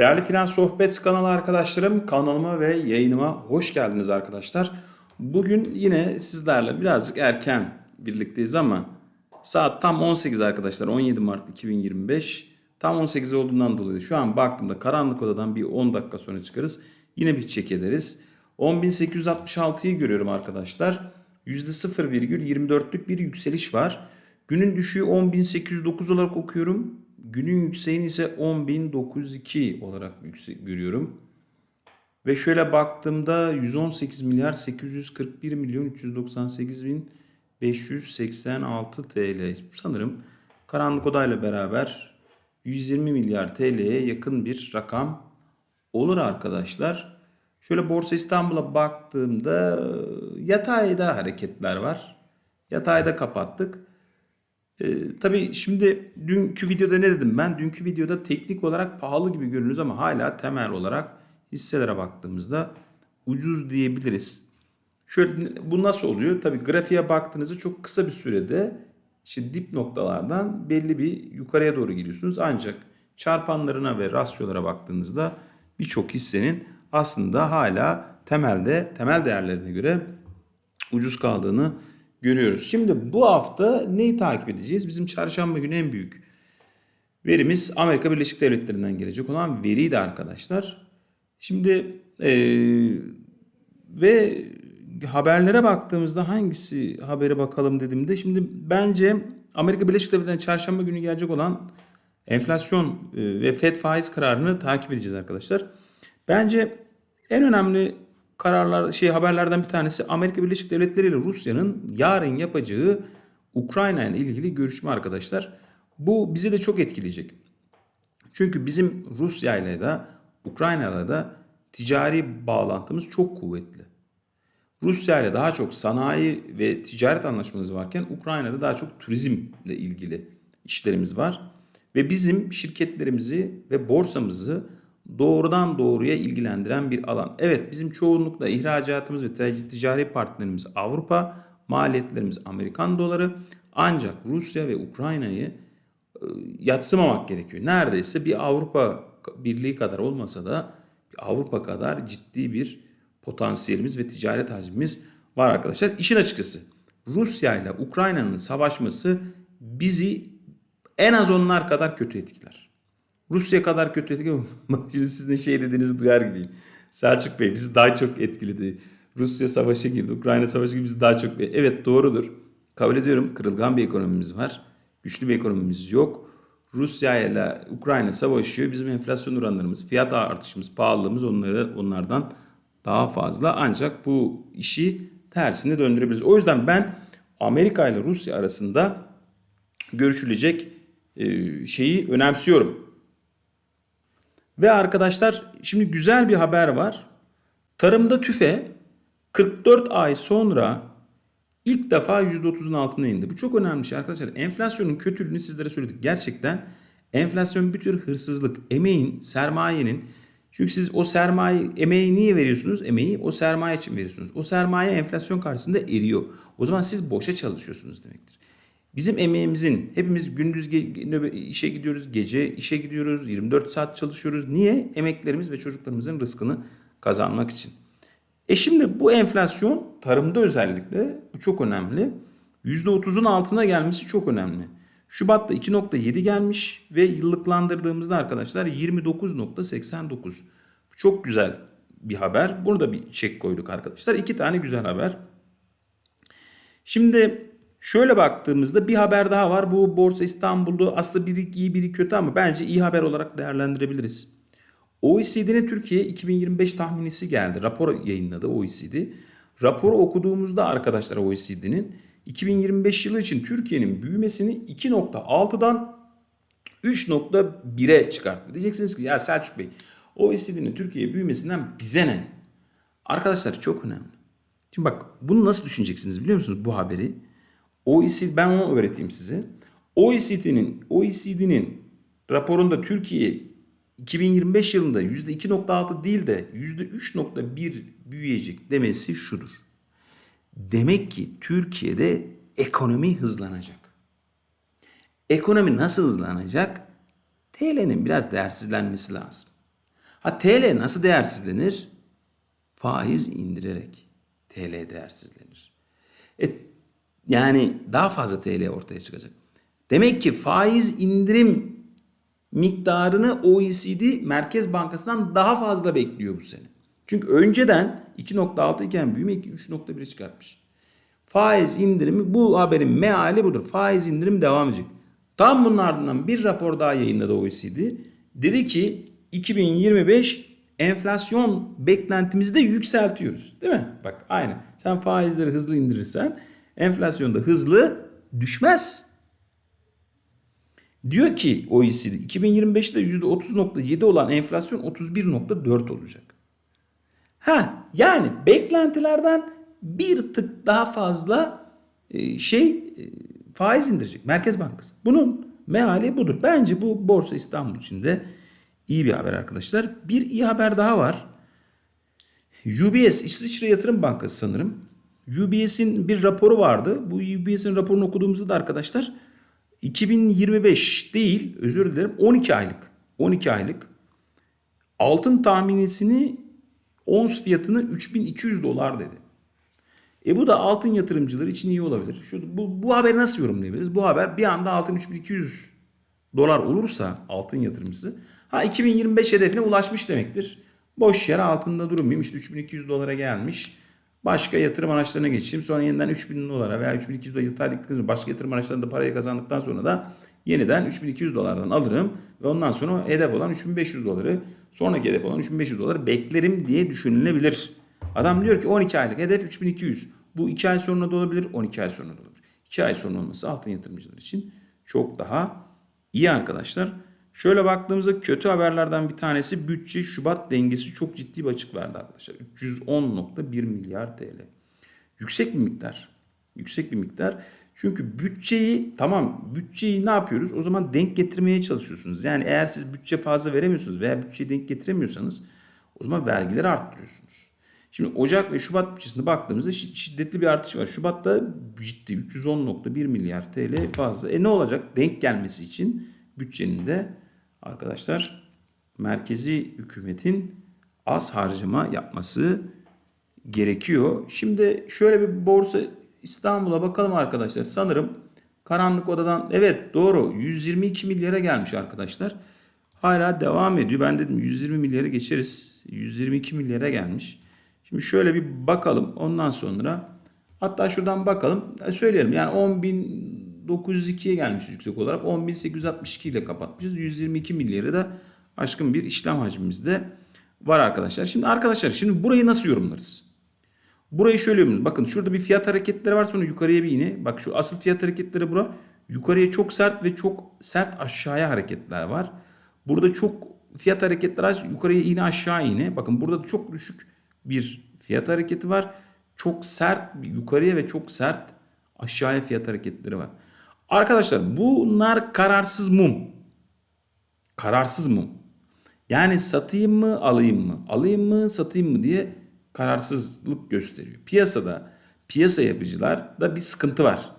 Değerli Finans Sohbet kanalı arkadaşlarım, kanalıma ve yayınıma hoş geldiniz arkadaşlar. Bugün yine sizlerle birazcık erken birlikteyiz ama saat tam 18 arkadaşlar. 17 Mart 2025. Tam 18 olduğundan dolayı şu an baktığımda karanlık odadan bir 10 dakika sonra çıkarız. Yine bir çek ederiz. 10.866'yı görüyorum arkadaşlar. %0,24'lük bir yükseliş var. Günün düşüğü 10.809 olarak okuyorum. Günün yükseğini ise 10.902 olarak görüyorum. Ve şöyle baktığımda 118 milyar 841 milyon 398 bin 586 TL sanırım karanlık odayla beraber 120 milyar TL'ye yakın bir rakam olur arkadaşlar. Şöyle Borsa İstanbul'a baktığımda yatayda hareketler var. Yatayda kapattık. Ee, tabii şimdi dünkü videoda ne dedim ben? Dünkü videoda teknik olarak pahalı gibi görünüyoruz ama hala temel olarak hisselere baktığımızda ucuz diyebiliriz. Şöyle bu nasıl oluyor? Tabii grafiğe baktığınızda çok kısa bir sürede işte dip noktalardan belli bir yukarıya doğru giriyorsunuz. Ancak çarpanlarına ve rasyolara baktığınızda birçok hissenin aslında hala temelde temel değerlerine göre ucuz kaldığını görüyoruz. Şimdi bu hafta neyi takip edeceğiz? Bizim çarşamba günü en büyük verimiz Amerika Birleşik Devletleri'nden gelecek olan veriydi arkadaşlar. Şimdi ee, ve haberlere baktığımızda hangisi habere bakalım dediğimde şimdi bence Amerika Birleşik Devletleri'nden çarşamba günü gelecek olan enflasyon ve FED faiz kararını takip edeceğiz arkadaşlar. Bence en önemli kararlar şey haberlerden bir tanesi Amerika Birleşik Devletleri ile Rusya'nın yarın yapacağı Ukrayna ile ilgili görüşme arkadaşlar. Bu bizi de çok etkileyecek. Çünkü bizim Rusya ile de Ukrayna ile de ticari bağlantımız çok kuvvetli. Rusya ile daha çok sanayi ve ticaret anlaşmalarımız varken Ukrayna'da daha çok turizmle ilgili işlerimiz var. Ve bizim şirketlerimizi ve borsamızı doğrudan doğruya ilgilendiren bir alan. Evet bizim çoğunlukla ihracatımız ve ticari partnerimiz Avrupa, maliyetlerimiz Amerikan doları. Ancak Rusya ve Ukrayna'yı e, yatsımamak gerekiyor. Neredeyse bir Avrupa Birliği kadar olmasa da Avrupa kadar ciddi bir potansiyelimiz ve ticaret hacmimiz var arkadaşlar. İşin açıkçası Rusya ile Ukrayna'nın savaşması bizi en az onlar kadar kötü etkiler. Rusya kadar kötü etkiler. Şimdi sizin şey dediğinizi duyar gibiyim. Selçuk Bey bizi daha çok etkiledi. Rusya savaşa girdi, Ukrayna savaşı gibi bizi daha çok... Evet doğrudur. Kabul ediyorum kırılgan bir ekonomimiz var. Güçlü bir ekonomimiz yok. Rusya ile Ukrayna savaşıyor. Bizim enflasyon oranlarımız, fiyat artışımız, pahalılığımız onları, onlardan daha fazla. Ancak bu işi tersine döndürebiliriz. O yüzden ben Amerika ile Rusya arasında görüşülecek şeyi önemsiyorum. Ve arkadaşlar şimdi güzel bir haber var. Tarımda tüfe 44 ay sonra ilk defa %30'un altına indi. Bu çok önemli şey arkadaşlar. Enflasyonun kötülüğünü sizlere söyledik. Gerçekten enflasyon bir tür hırsızlık. Emeğin, sermayenin çünkü siz o sermaye, emeği niye veriyorsunuz? Emeği o sermaye için veriyorsunuz. O sermaye enflasyon karşısında eriyor. O zaman siz boşa çalışıyorsunuz demektir. Bizim emeğimizin hepimiz gündüz işe gidiyoruz, gece işe gidiyoruz, 24 saat çalışıyoruz. Niye? Emeklerimiz ve çocuklarımızın rızkını kazanmak için. E şimdi bu enflasyon tarımda özellikle bu çok önemli. %30'un altına gelmesi çok önemli. Şubat'ta 2.7 gelmiş ve yıllıklandırdığımızda arkadaşlar 29.89. Bu çok güzel bir haber. Burada bir çek koyduk arkadaşlar. İki tane güzel haber. Şimdi şöyle baktığımızda bir haber daha var. Bu Borsa İstanbul'da aslında biri iyi biri kötü ama bence iyi haber olarak değerlendirebiliriz. OECD'nin Türkiye 2025 tahminisi geldi. Rapor yayınladı OECD. Raporu okuduğumuzda arkadaşlar OECD'nin 2025 yılı için Türkiye'nin büyümesini 2.6'dan 3.1'e çıkarttı. Diyeceksiniz ki ya Selçuk Bey OECD'nin Türkiye büyümesinden bize ne? Arkadaşlar çok önemli. Şimdi bak bunu nasıl düşüneceksiniz biliyor musunuz bu haberi? OECD ben onu öğreteyim size. OECD'nin OECD'nin raporunda Türkiye 2025 yılında %2.6 değil de %3.1 büyüyecek demesi şudur. Demek ki Türkiye'de ekonomi hızlanacak. Ekonomi nasıl hızlanacak? TL'nin biraz değersizlenmesi lazım. Ha TL nasıl değersizlenir? Faiz indirerek TL değersizlenir. E, yani daha fazla TL ortaya çıkacak. Demek ki faiz indirim miktarını OECD Merkez Bankası'ndan daha fazla bekliyor bu sene. Çünkü önceden 2.6 iken büyüme 3.1'e çıkartmış. Faiz indirimi bu haberin meali budur. Faiz indirim devam edecek. Tam bunun ardından bir rapor daha yayınladı OECD. Dedi ki 2025 enflasyon beklentimizi de yükseltiyoruz. Değil mi? Bak aynı. Sen faizleri hızlı indirirsen enflasyon da hızlı düşmez. Diyor ki OECD 2025'te %30.7 olan enflasyon 31.4 olacak. Ha yani beklentilerden bir tık daha fazla e, şey e, faiz indirecek Merkez Bankası. Bunun meali budur. Bence bu Borsa İstanbul için de iyi bir haber arkadaşlar. Bir iyi haber daha var. UBS İsviçre Yatırım Bankası sanırım. UBS'in bir raporu vardı. Bu UBS'in raporunu okuduğumuzda da arkadaşlar 2025 değil özür dilerim 12 aylık 12 aylık altın tahminisini ons fiyatını 3200 dolar dedi. E bu da altın yatırımcıları için iyi olabilir. Şu, bu, bu haberi nasıl yorumlayabiliriz? Bu haber bir anda altın 3200 dolar olursa altın yatırımcısı ha 2025 hedefine ulaşmış demektir. Boş yere altında durmayayım işte 3200 dolara gelmiş. Başka yatırım araçlarına geçeyim. Sonra yeniden 3000 dolara veya 3200 dolara yatırdıktan sonra başka yatırım araçlarında parayı kazandıktan sonra da yeniden 3200 dolardan alırım ve ondan sonra hedef olan 3500 doları sonraki hedef olan 3500 doları beklerim diye düşünülebilir. Adam diyor ki 12 aylık hedef 3200. Bu 2 ay sonra da olabilir 12 ay sonra da olabilir. 2 ay sonra olması altın yatırımcılar için çok daha iyi arkadaşlar. Şöyle baktığımızda kötü haberlerden bir tanesi bütçe Şubat dengesi çok ciddi bir açık verdi arkadaşlar. 310.1 milyar TL. Yüksek bir miktar. Yüksek bir miktar. Çünkü bütçeyi tamam bütçeyi ne yapıyoruz? O zaman denk getirmeye çalışıyorsunuz. Yani eğer siz bütçe fazla veremiyorsunuz veya bütçeyi denk getiremiyorsanız o zaman vergileri arttırıyorsunuz. Şimdi Ocak ve Şubat bütçesine baktığımızda şiddetli bir artış var. Şubat'ta ciddi 310.1 milyar TL fazla. E ne olacak? Denk gelmesi için bütçenin de arkadaşlar merkezi hükümetin az harcama yapması gerekiyor. Şimdi şöyle bir borsa İstanbul'a bakalım arkadaşlar. Sanırım karanlık odadan evet doğru 122 milyara gelmiş arkadaşlar. Hala devam ediyor. Ben dedim 120 milyara geçeriz. 122 milyara gelmiş. Şimdi şöyle bir bakalım. Ondan sonra hatta şuradan bakalım. Söyleyelim yani 10.902'ye gelmiş yüksek olarak. 10.862 ile kapatmışız. 122 milyarı da aşkın bir işlem hacmimizde var arkadaşlar. Şimdi arkadaşlar şimdi burayı nasıl yorumlarız? Burayı şöyle yorumlarız. Bakın şurada bir fiyat hareketleri var sonra yukarıya bir iğne. Bak şu asıl fiyat hareketleri bura. Yukarıya çok sert ve çok sert aşağıya hareketler var. Burada çok fiyat hareketleri var. Yukarıya iğne aşağı iğne. Bakın burada çok düşük bir fiyat hareketi var. Çok sert yukarıya ve çok sert aşağıya fiyat hareketleri var. Arkadaşlar bunlar kararsız mum. Kararsız mum. Yani satayım mı alayım mı? Alayım mı satayım mı diye kararsızlık gösteriyor. Piyasada piyasa yapıcılar da bir sıkıntı var.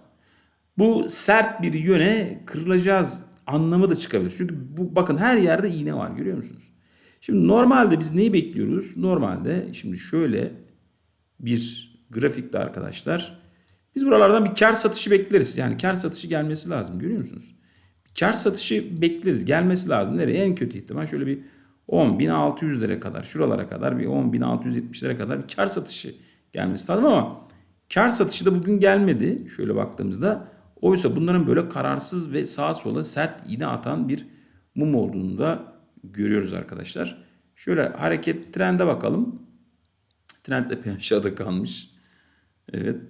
Bu sert bir yöne kırılacağız anlamı da çıkabilir. Çünkü bu bakın her yerde iğne var görüyor musunuz? Şimdi normalde biz neyi bekliyoruz? Normalde şimdi şöyle bir grafikte arkadaşlar biz buralardan bir kar satışı bekleriz. Yani kar satışı gelmesi lazım görüyor musunuz? Bir kar satışı bekleriz gelmesi lazım. Nereye? En kötü ihtimal şöyle bir 10.600'lere kadar şuralara kadar bir 10.670'lere kadar bir kar satışı gelmesi lazım ama kar satışı da bugün gelmedi. Şöyle baktığımızda oysa bunların böyle kararsız ve sağa sola sert iğne atan bir mum olduğunu da görüyoruz arkadaşlar. Şöyle hareket trende bakalım. Trend de aşağıda kalmış. Evet.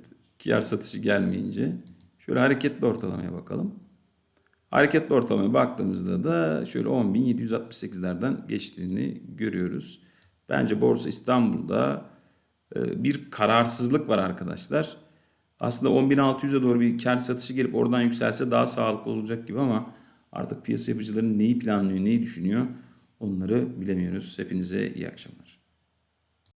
Kar satışı gelmeyince. Şöyle hareketli ortalamaya bakalım. Hareketli ortalamaya baktığımızda da şöyle 10.768'lerden geçtiğini görüyoruz. Bence Borsa İstanbul'da e, bir kararsızlık var arkadaşlar. Aslında 10.600'e doğru bir kar satışı gelip oradan yükselse daha sağlıklı olacak gibi ama artık piyasa yapıcıların neyi planlıyor, neyi düşünüyor onları bilemiyoruz. Hepinize iyi akşamlar.